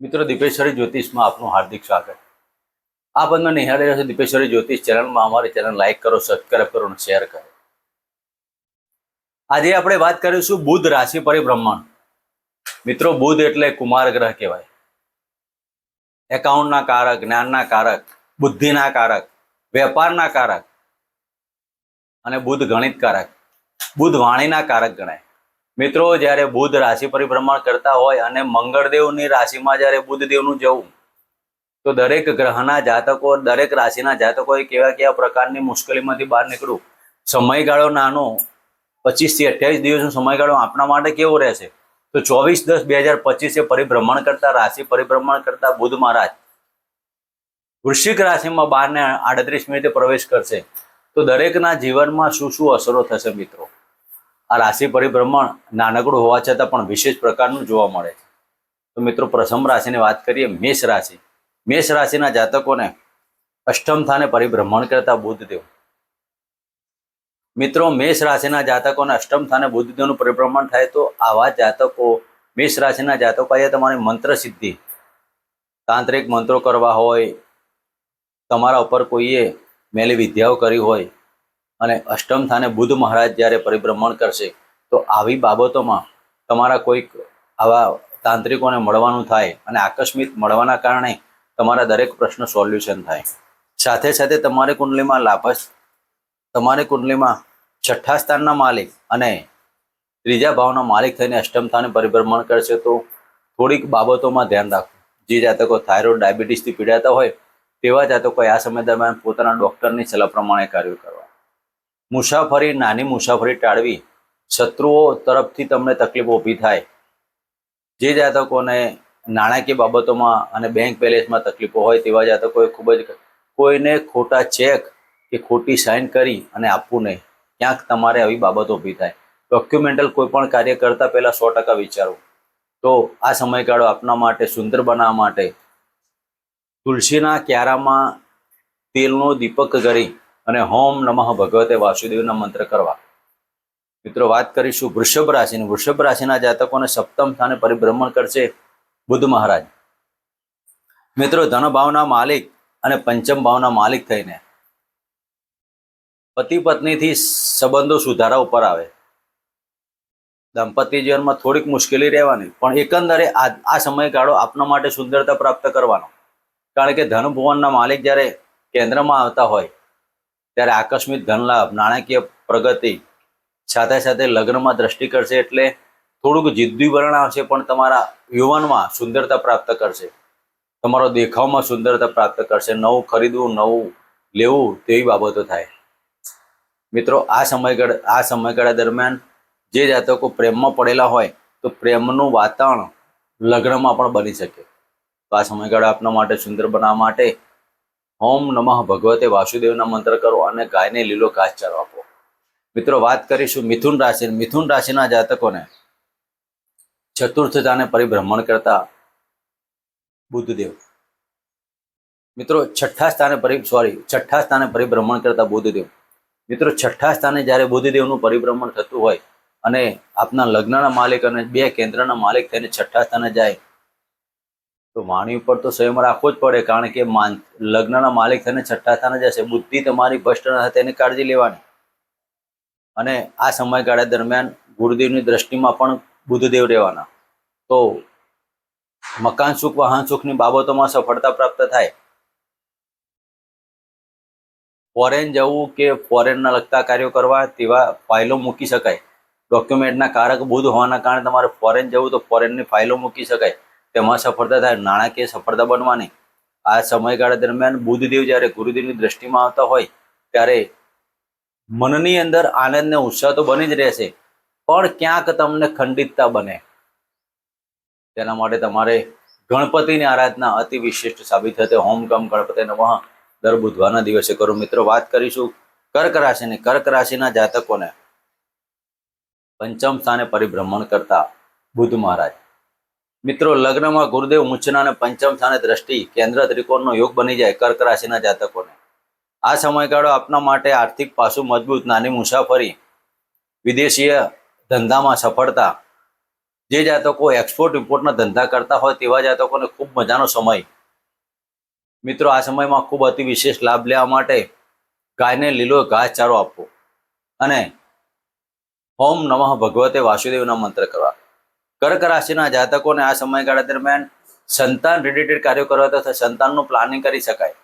મિત્રો દીપેશ્વરી જ્યોતિષમાં આપનું હાર્દિક સ્વાગત. આપ અંદર નિહાળી રહ્યા છો દીપેશ્વરી જ્યોતિષ ચેનલમાં અમારી ચેનલ લાઈક કરો સબસ્ક્રાઈબ કરો અને શેર કરો. આજે આપણે વાત કરીશું બુધ રાશિ પરિભ્રમણ. મિત્રો, બુધ એટલે કુમાર ગ્રહ કહેવાય. એકાઉન્ટના કારક, જ્ઞાનના કારક, બુદ્ધિના કારક, વેપારના કારક અને બુધ ગણિત કારક. બુધ વાણીના કારક ગણાય. મિત્રો, જ્યારે બુધ રાશિ પરિભ્રમણ કરતા હોય અને મંગળદેવની રાશિમાં જ્યારે બુધદેવનું જવું, તો દરેક ગ્રહના જાતકો, દરેક રાશિના જાતકોએ કેવા કેવા પ્રકારની મુશ્કેલીમાંથી બહાર નીકળવું? સમયગાળો નાનો પચીસથી અઠ્યાવીસ દિવસનો સમયગાળો આપણા માટે કેવો રહેશે? તો ચોવીસ દસ બે હજાર પચીસે પરિભ્રમણ કરતા, રાશિ પરિભ્રમણ કરતા બુધ મહારાજ વૃશ્ચિક રાશિમાં બાર ને આડત્રીસ મિનિટે પ્રવેશ કરશે. તો દરેકના જીવનમાં શું શું અસરો થશે મિત્રો? આ રાશિ પરિભ્રમણ નાનકડું હોવા છતાં પણ વિશેષ પ્રકારનું જોવા મળે છે. તો મિત્રો પ્રથમ રાશિની વાત કરીએ મેષ રાશિ. મેષ રાશિના જાતકોને અષ્ટમ સ્થાને પરિભ્રમણ કરતા બુધદેવ. મિત્રો મેષ રાશિના જાતકોને અષ્ટમ સ્થાને બુધદેવનું પરિભ્રમણ થાય તો આવા જાતકો, મેષ રાશિના જાતકો આજે તમારી મંત્ર સિદ્ધિ, તાંત્રિક મંત્રો કરવા હોય, તમારા ઉપર કોઈએ મેલી વિદ્યાઓ કરી હોય અને અષ્ટમ સ્થાને બુધ મહારાજ જ્યારે પરિભ્રમણ કરશે, તો આવી બાબતોમાં તમારા કોઈક આવા તાંત્રિકોને મળવાનું થાય અને આકસ્મિક મળવાના કારણે તમારા દરેક પ્રશ્ન સોલ્યુશન થાય. સાથે સાથે તમારી કુંડલીમાં લાભસ તમારી કુંડલીમાં છઠ્ઠા સ્થાનના માલિક અને ત્રીજા ભાવના માલિક થઈને અષ્ટમ સ્થાને પરિભ્રમણ કરશે, તો થોડીક બાબતોમાં ધ્યાન રાખવું. જે જાતકો થાઇરોઇડ ડાયાબિટીસથી પીડાતા હોય, તેવા જાતકો આ સમય દરમિયાન પોતાના ડૉક્ટરની સલાહ પ્રમાણે કાર્યો કરવા. મુસાફરી, નાની મુસાફરી ટાળવી શત્રુઓ તરફથી તમને તકલીફો ઊભી થાય. જે જાતકોને નાણાકીય બાબતોમાં અને બેંક બેલેન્સમાં તકલીફો હોય તેવા જાતકોએ ખૂબ જ કોઈને ખોટા ચેક કે ખોટી સાઇન કરી અને આપવું નહીં. ક્યાંક તમારે આવી બાબતો ઊભી થાય. ડોક્યુમેન્ટલ કોઈ પણ કાર્ય કરતા પહેલા સો ટકા વિચારો. તો આ સમયગાળો આપના માટે સુંદર બનાવવા માટે. તુલસીના ક્યારામાં તેલનો દીપક કરી અને હોમ નમઃ ભગવતે વાસુદેવના મંત્ર કરવા. મિત્રો, વાત કરીશું વૃષભ રાશિની. વૃષભ રાશિના જાતકોને સપ્તમ સ્થાને પરિભ્રમણ કરશે બુદ્ધ મહારાજ. મિત્રો ધન માલિક અને પંચમ ભાવના માલિક થઈને પતિ પત્નીથી સંબંધો સુધારા ઉપર આવે. દાંપત્ય જીવનમાં થોડીક મુશ્કેલી રહેવાની, પણ એકંદરે આ આ સમયગાળો આપના માટે સુંદરતા પ્રાપ્ત કરવાનો. કારણ કે ધન ભુવનના માલિક જ્યારે કેન્દ્રમાં આવતા હોય ત્યારે આકસ્મિક ધનલાભ, નાણાકીય પ્રગતિ સાથે સાથે લગ્નમાં દ્રષ્ટિ કરશે એટલે થોડુંક જિદ્દી વર્ણ આવશે, પણ તમારા યુવાનમાં સુંદરતા પ્રાપ્ત કરશે. તમારો દેખાવમાં સુંદરતા પ્રાપ્ત કરશે. નવું ખરીદવું, નવું લેવું તેવી બાબતો થાય. મિત્રો, આ સમયગાળા આ સમયગાળા દરમિયાન જે જાતકો પ્રેમમાં પડેલા હોય, તો પ્રેમનું વાતાવરણ લગ્નમાં પણ બની શકે. તો આ સમયગાળા આપના માટે સુંદર બનાવવા માટે ઓમ નમઃ ભગવતે વાસુદેવના મંત્ર કરો અને ગાયને લીલો ઘાસચારો આપો. મિત્રો, વાત કરીશું મિથુન રાશિ મિથુન રાશિના જાતકોને ચતુર્થતાને પરિભ્રમણ કરતા બુદ્ધદેવ. મિત્રો, છઠ્ઠા સ્થાને પરિ સોરી છઠ્ઠા સ્થાને પરિભ્રમણ કરતા બુદ્ધદેવ. મિત્રો, છઠ્ઠા સ્થાને જ્યારે બુદ્ધદેવનું પરિભ્રમણ થતું હોય અને આપના લગ્નના માલિક અને બે કેન્દ્રના માલિક થઈને છઠ્ઠા સ્થાને જાય તો વાણી ઉપર તો સંયમ રાખવો જ પડે, કારણ કે માન, લગ્નના માલિક થઈને છઠ્ઠા સ્થાને જશે. બુદ્ધિ તમારી ભ્રષ્ટ ન થાય તેની કાળજી લેવાની. અને આ સમયગાળા દરમિયાન ગુરુદેવની દ્રષ્ટિમાં પણ બુદ્ધદેવ રહેવાના. તો મકાન સુખ, વાહન સુખની બાબતોમાં સફળતા પ્રાપ્ત થાય. ફોરેન જવું કે ફોરેનના લગતા કાર્યો કરવા તેવા ફાઇલો મૂકી શકાય. ડોક્યુમેન્ટના કારક બુધ હોવાના કારણે તમારે ફોરેન જવું તો ફોરેનની ફાઇલો મૂકી શકાય. તેમાં સફળતા થાય, નાણાકીય સફળતા બનવાની. આ સમયગાળા દરમિયાન બુધદેવ જ્યારે ગુરુદેવની દ્રષ્ટિમાં આવતા હોય, ત્યારે મનની અંદર આનંદ ને ઉત્સાહ તો બની જ રહેશે, પણ ક્યાંક તમને ખંડિતતા બને. તેના માટે તમારે ગણપતિની આરાધના અતિ વિશિષ્ટ સાબિત થશે હોમ કમ ગણપતિ દર બુધવારના દિવસે કરો. મિત્રો, વાત કરીશું કર્ક રાશિની. કર્ક રાશિના જાતકોને પંચમ સ્થાને પરિભ્રમણ કરતા બુધ મહારાજ. મિત્રો, લગ્નમાં ગુરુદેવ મૂર્છના અને પંચમ સ્થાને દ્રષ્ટિ કેન્દ્ર ત્રિકોણનો યોગ બની જાય કર્ક રાશિના જાતકોને. આ સમયગાળો આપના માટે આર્થિક પાસું મજબૂત, નાની મુસાફરી, વિદેશીય ધંધામાં સફળતા, જે જાતકો એક્સપોર્ટ ઇમ્પોર્ટના ધંધા કરતા હોય તેવા જાતકોને ખૂબ મજાનો સમય. મિત્રો, આ સમયમાં ખૂબ અતિ વિશેષ લાભ લેવા માટે ગાયને લીલો ઘાસચારો આપવો અને હોમ નમઃ ભગવતે વાસુદેવના મંત્ર કરવા. કર્ક રાશિના જાતકોને આ સમયગાળા દરમિયાન સંતાન રિલેટેડ કાર્યો કરવા તથા સંતાનનું પ્લાનિંગ કરી શકાય.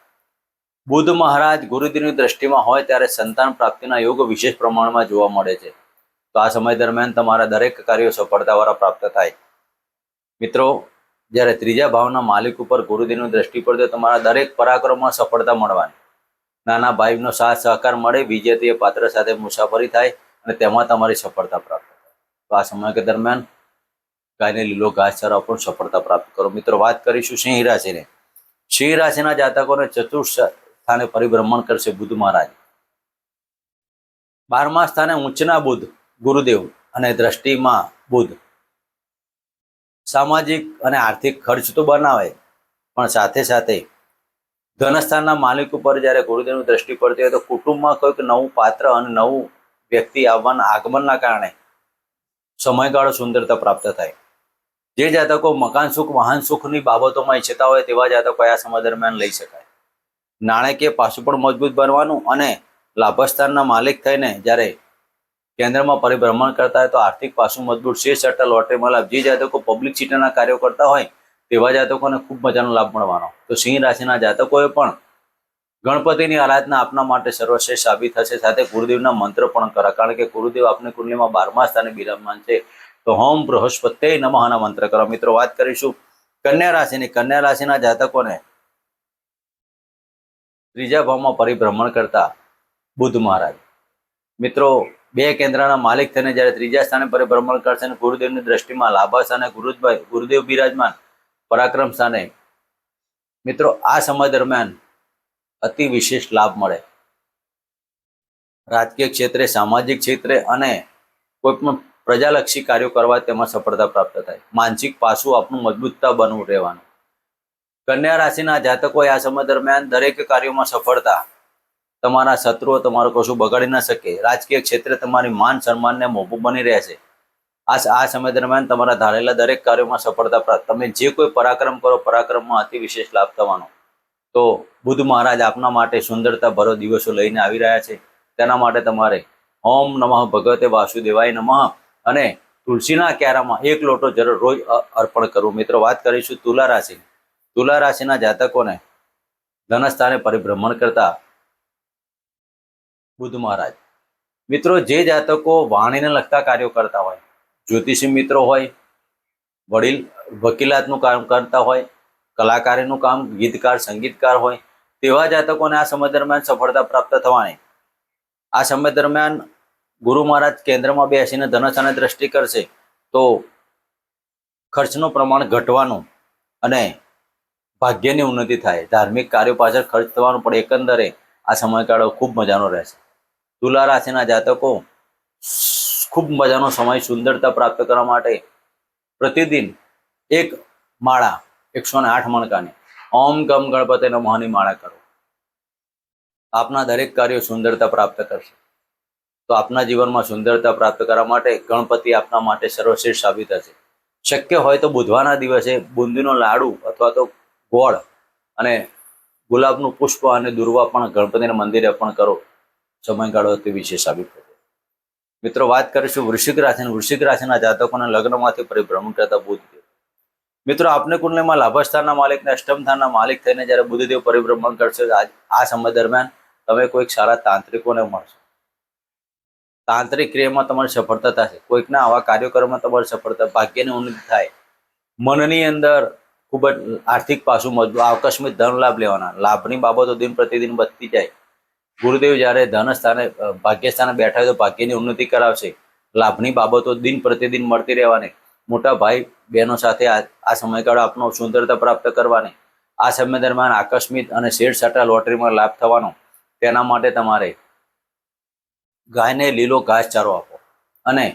બુદ્ધ મહારાજ ગુરુદેવની દ્રષ્ટિમાં હોય ત્યારે સંતાન પ્રાપ્તિના યોગ વિશેષ પ્રમાણમાં જોવા મળે છે. તો આ સમય દરમિયાન તમારા દરેક કાર્યો સફળતાવાળા પ્રાપ્ત થાય. મિત્રો, જ્યારે ત્રીજા ભાવના માલિક ઉપર ગુરુદેવની દ્રષ્ટિ પડે તો તમારા દરેક પરાક્રમમાં સફળતા મળવાની. નાના ભાઈનો સાથ સહકાર મળે વિજેતીય પાત્ર સાથે મુસાફરી થાય અને તેમાં તમારી સફળતા પ્રાપ્ત થાય. તો આ સમય દરમિયાન ગાયને લીલો ઘાસચારો પણ સફળતા પ્રાપ્ત કરો. મિત્રો, વાત કરીશું સિંહ રાશિને. સિંહ રાશિના જાતકોને ચતુર્થ સ્થાને પરિભ્રમણ કરશે બુદ્ધ મહારાજ. બારમા સ્થાને ઉચ્ચના બુદ્ધ, ગુરુદેવ અને દ્રષ્ટિમાં બુદ્ધ. સામાજિક અને આર્થિક ખર્ચ તો બનાવે, પણ સાથે સાથે ધનસ્થાનના માલિક ઉપર જ્યારે ગુરુદેવની દ્રષ્ટિ પડતી હોય તો કુટુંબમાં કોઈક નવું પાત્ર અને નવું વ્યક્તિ આવવાના આગમનના કારણે સમયગાળો સુંદરતા પ્રાપ્ત થાય. જે જાતકો મકાન સુખ, વાહન સુખની બાબતોમાં ઈચ્છતા હોય તેવા જાતકો આ સમય દરમિયાન લઈ શકાય. નાણાકીય પાસું પણ મજબૂત બનવાનું અને લાભસ્થાનના માલિક થઈને જ્યારે કેન્દ્રમાં પરિભ્રમણ કરતા હોય તો આર્થિક પાસું મજબૂત શેર સટ્ટા લોટરીમાં લાભ જે જાતકો પબ્લિક સીટના કાર્યો કરતા હોય તેવા જાતકોને ખૂબ મજાનો લાભ મળવાનો. તો સિંહ રાશિના જાતકોએ પણ ગણપતિની આરાધના આપના માટે સર્વશ્રેષ્ઠ સાબિત થશે. સાથે ગુરુદેવના મંત્ર પણ કરા. કારણ કે ગુરુદેવ આપની કુંડલીમાં બારમા સ્થાને બિરાજમાન છે. તો હોમ બૃહસ્પતે નમઃના મંત્ર કરો. મિત્રો, વાત કરીશું કન્યા રાશિની. કન્યા રાશિના જાતકોને ત્રીજા ભાવમાં પરિભ્રમણ કરતા બુદ્ધ મહારાજ. મિત્રો, બે કેન્દ્રના માલિક થઈને જ્યારે ત્રીજા સ્થાને પરિભ્રમણ કરશે અને ગુરુદેવની દ્રષ્ટિમાં લાભા સ્થાને ગુરુદભાઈ, ગુરુદેવ બિરાજમાન, પરાક્રમ સ્થાને, મિત્રો, આ સમય દરમિયાન અતિ વિશેષ લાભ મળે. રાજકીય ક્ષેત્રે, સામાજિક ક્ષેત્રે અને કોઈ પણ પ્રજાલક્ષી કાર્યો કરવા તેમાં સફળતા પ્રાપ્ત થાય. માનસિક પાસું આપણું મજબૂતતા બનવું રહેવાનું. કન્યા રાશિના જાતકોએ આ સમય દરમિયાન દરેક કાર્યોમાં સફળતા, તમારા શત્રુઓ તમારું કશું બગાડી ન શકે, રાજકીય ક્ષેત્રે તમારી માન સન્માનને મોભું બની રહેશે. આ આ સમય દરમિયાન તમારા ધારેલા દરેક કાર્યોમાં સફળતા પ્રાપ્ત. તમે જે કોઈ પરાક્રમ કરો, પરાક્રમમાં અતિ વિશેષ લાભ થવાનો. તો બુદ્ધ મહારાજ આપના માટે સુંદરતા ભરો દિવસો લઈને આવી રહ્યા છે. તેના માટે તમારે ઓમ નમઃ ભગવતે વાસુદેવાય નમઃ. અને તુલસીના ક્યારામાં એક લોટો જરૂર રોજ અર્પણ કરવું. મિત્રો, વાત કરીશું તુલા રાશિ તુલા રાશિના જાતકોને ધનસ્થાને પરિભ્રમણ કરતા બુદ્ધ મહારાજ. મિત્રો, જે જાતકો વાણીને લગતા કાર્યો કરતા હોય, જ્યોતિષી મિત્રો હોય, વડીલ, વકીલાતનું કામ કરતા હોય, કલાકારીનું કામ, ગીતકાર, સંગીતકાર હોય, તેવા જાતકોને આ સમય દરમિયાન સફળતા પ્રાપ્ત થવાની. આ સમય દરમિયાન ગુરુ મહારાજ કેન્દ્રમાં બેસીને ધનસાની દ્રષ્ટિ કરશે, તો ખર્ચનું પ્રમાણ ઘટવાનું અને ભાગ્યની ઉન્નતિ થાય. ધાર્મિક કાર્યો પાછળ ખર્ચ થવાનું પણ એકંદરે આ સમયગાળો ખૂબ મજાનો રહેશે. તુલા રાશિના જાતકો ખૂબ મજાનો સમય સુંદરતા પ્રાપ્ત કરવા માટે પ્રતિદિન એક માળા, એકસો ને આઠ મણકાની. ઓમ ગમ ગણપતિ મહાની માળા કરો. આપના દરેક કાર્યો સુંદરતા પ્રાપ્ત કરશે. તો આપના જીવનમાં સુંદરતા પ્રાપ્ત કરવા માટે ગણપતિ આપના માટે સર્વશ્રેષ્ઠ સાબિત થશે શક્ય હોય તો બુધવારના દિવસે બુંદીનો લાડુ અથવા તો ગોળ અને ગુલાબનું પુષ્પ અને દુર્વા પણ ગણપતિના મંદિરે અર્પણ કરો. સમયગાળો તે વિશે સાબિત થશે. મિત્રો, વાત કરીશું વૃશ્ચિક રાશિ વૃશ્ચિક રાશિના જાતકોના લગ્નમાંથી પરિભ્રમણ કરતા બુધદેવ મિત્રો, આપને કુંડલીમાં લાભસ્થાનના માલિકને અષ્ટમ સ્થાનના માલિક થઈને જ્યારે બુધદેવ પરિભ્રમણ કરશે આ સમય દરમિયાન તમે કોઈક સારા તાંત્રિકોને મળશો. તાંત્રિક ક્રિયામાં તમારી સફળતા થશે. કોઈકના આવા કાર્યક્રમમાં તમારી સફળતા, ભાગ્યની ઉન્નતિ થાય. મનની અંદર ખૂબ જ આર્થિક પાસું મજબૂત, આકસ્મિક ધન લાભ લેવાના. લાભની બાબતો દિન પ્રતિદિન વધતી જાય. ગુરુદેવ જ્યારે ધન સ્થાને ભાગ્ય સ્થાને બેઠા તો ભાગ્યની ઉન્નતિ કરાવશે. લાભની બાબતો દિન પ્રતિદિન મળતી રહેવાની. મોટા ભાઈ બહેનો સાથે આ આ સમયગાળો આપનો સુંદરતા પ્રાપ્ત કરવાની. આ સમય દરમિયાન આકસ્મિક અને શેર સટ્ટા લોટરીમાં લાભ થવાનો. તેના માટે તમારે ગાયને લીલો ઘાસચારો આપો. અને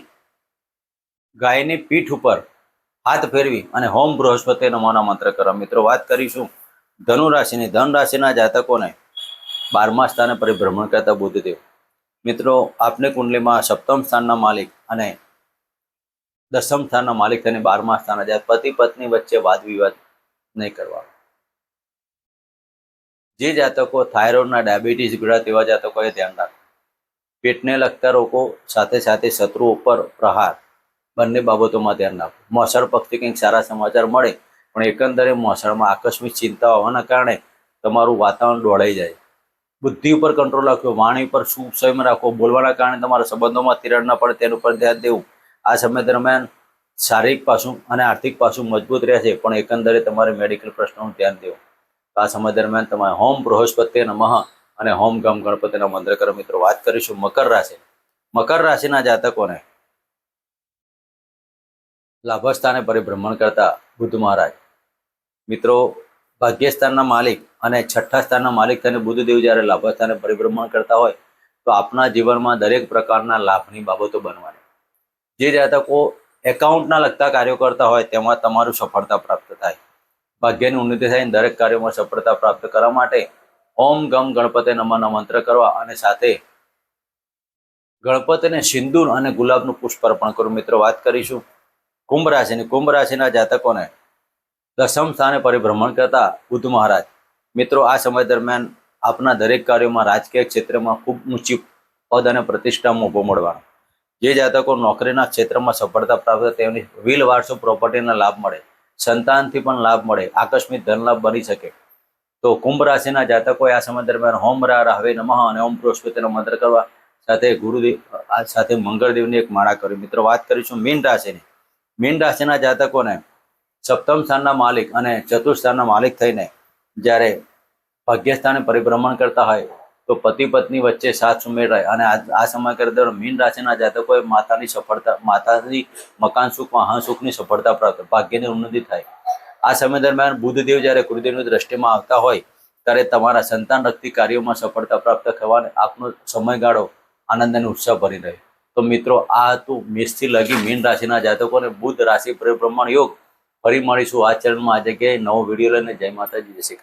ગાયની પીઠ ઉપર હાથ ફેરવી અને હોમ બૃહસ્પતિ નમોના મંત્ર કરો. મિત્રો, વાત કરીશું ધનુ રાશિની ધન રાશિના જાતકોને બારમા સ્થાને પરિભ્રમણ કરતા બુદ્ધદેવ. મિત્રો, આપની કુંડલીમાં સપ્તમ સ્થાનના માલિક અને દસમ સ્થાનના માલિક થઈને બારમા સ્થાનના જાત પતિ પત્ની વચ્ચે વાદ વિવાદ નહીં કરવા જે જાતકો થાઇરોઇડના ડાયાબિટીસ, ગળા તેવા જાતકોએ ધ્યાન રાખવું પેટને લગતા રોગો સાથે સાથે શત્રુ ઉપર પ્રહાર. બંને બાબતોમાં ધ્યાન રાખવું મોસળ પક્ષથી કંઈક સારા સમાચાર મળે, પણ એકંદરે મોસળમાં આકસ્મિક ચિંતા હોવાના કારણે તમારું વાતાવરણ દોડાઈ જાય. બુદ્ધિ ઉપર કંટ્રોલ રાખવો વાણી પર શું સંયમ રાખવો બોલવાના કારણે તમારા સંબંધોમાં તિરાડ ન પડે તેનું પર ધ્યાન દેવું. આ સમય દરમિયાન શારીરિક પાસું અને આર્થિક પાસું મજબૂત રહે છે પણ એકંદરે તમારે મેડિકલ પ્રશ્નોનું ધ્યાન દેવું. આ સમય દરમિયાન તમારે હોમ બૃહસ્પતિ નમઃ અને હોમ ગણપતિના મંત્ર મિત્રો વાત કરીશું મકર રાશિ. મકર રાશિના જાતકોને લાભસ્થાને પરિભ્રમણ કરતા બુદ્ધ મહારાજ. મિત્રો, ભાગ્યસ્થાનના માલિક અને છઠ્ઠા સ્થાનના માલિક થઈને બુદ્ધદેવ જ્યારે લાભસ્થાને પરિભ્રમણ કરતા હોય, તો આપના જીવનમાં દરેક પ્રકારના લાભની બાબતો બનવાની. જે જાતકો એકાઉન્ટના લગતા કાર્યો કરતા હોય, તેમાં તમારું સફળતા પ્રાપ્ત થાય. ભાગ્યની ઉન્નતિ થાય દરેક કાર્યોમાં સફળતા પ્રાપ્ત કરવા માટે ઓમ ગમ ગણપતે નમનો મંત્ર કરવા અને સાથે ગણપતિને સિંદૂર અને ગુલાબનું પુષ્પ અર્પણ કરું. મિત્રો, વાત કરીશું કુંભ રાશિની કુંભ રાશિના જાતકોને દસમ સ્થાને પરિભ્રમણ કરતા બુદ્ધ મહારાજ. મિત્રો, આ સમય દરમિયાન આપના દરેક કાર્યોમાં રાજકીય ક્ષેત્રમાં ખૂબ ઊંચી પદ અને પ્રતિષ્ઠામાં ઊભો મળવાનો. જે જાતકો નોકરીના ક્ષેત્રમાં સફળતા પ્રાપ્ત તેની વ્હીલ વારસો પ્રોપર્ટીના લાભ મળે. સંતાનથી પણ લાભ મળે. આકસ્મિક ધન લાભ બની શકે. તો કુંભ રાશિના જાતકોએ આ સમય હોમ રા રાહવે નમઃ અને ઓમ બૃહસ્પતિનો મંત્ર કરવા સાથે ગુરુદેવ સાથે મંગળદેવની એક માળા કરી. મિત્રો, વાત કરીશું મીન રાશિની. મીન રાશિના જાતકોને સપ્તમ સ્થાનના માલિક અને ચતુર્થ સ્થાનના માલિક થઈને જ્યારે ભાગ્યસ્થાને પરિભ્રમણ કરતા હોય, તો પતિ પત્ની વચ્ચે સાથ સુમેળ રહે અને આ સમય દરમિયાન મીન રાશિના જાતકોએ માતાની સફળતા, માતાની મકાન સુખ વાહન સુખની સફળતા પ્રાપ્ત, ભાગ્યની ઉન્નતિ થાય. આ સમય દરમિયાન બુદ્ધદેવ જ્યારે કુળદેવની દ્રષ્ટિમાં આવતા હોય, ત્યારે તમારા સંતાન લગતી કાર્યોમાં સફળતા પ્રાપ્ત થવાને આપનો સમયગાળો આનંદ અને ઉત્સાહ ભરી રહે. તો મિત્રો, આ હતું મેષથી લગી મીન રાશિના જાતકોને બુદ્ધ રાશિ પરિભ્રમણ યોગ ફરી મળીશું આ ચરણમાં આ જગ્યાએ નવો વીડિયો લઈને જય માતાજી, જય શ્રી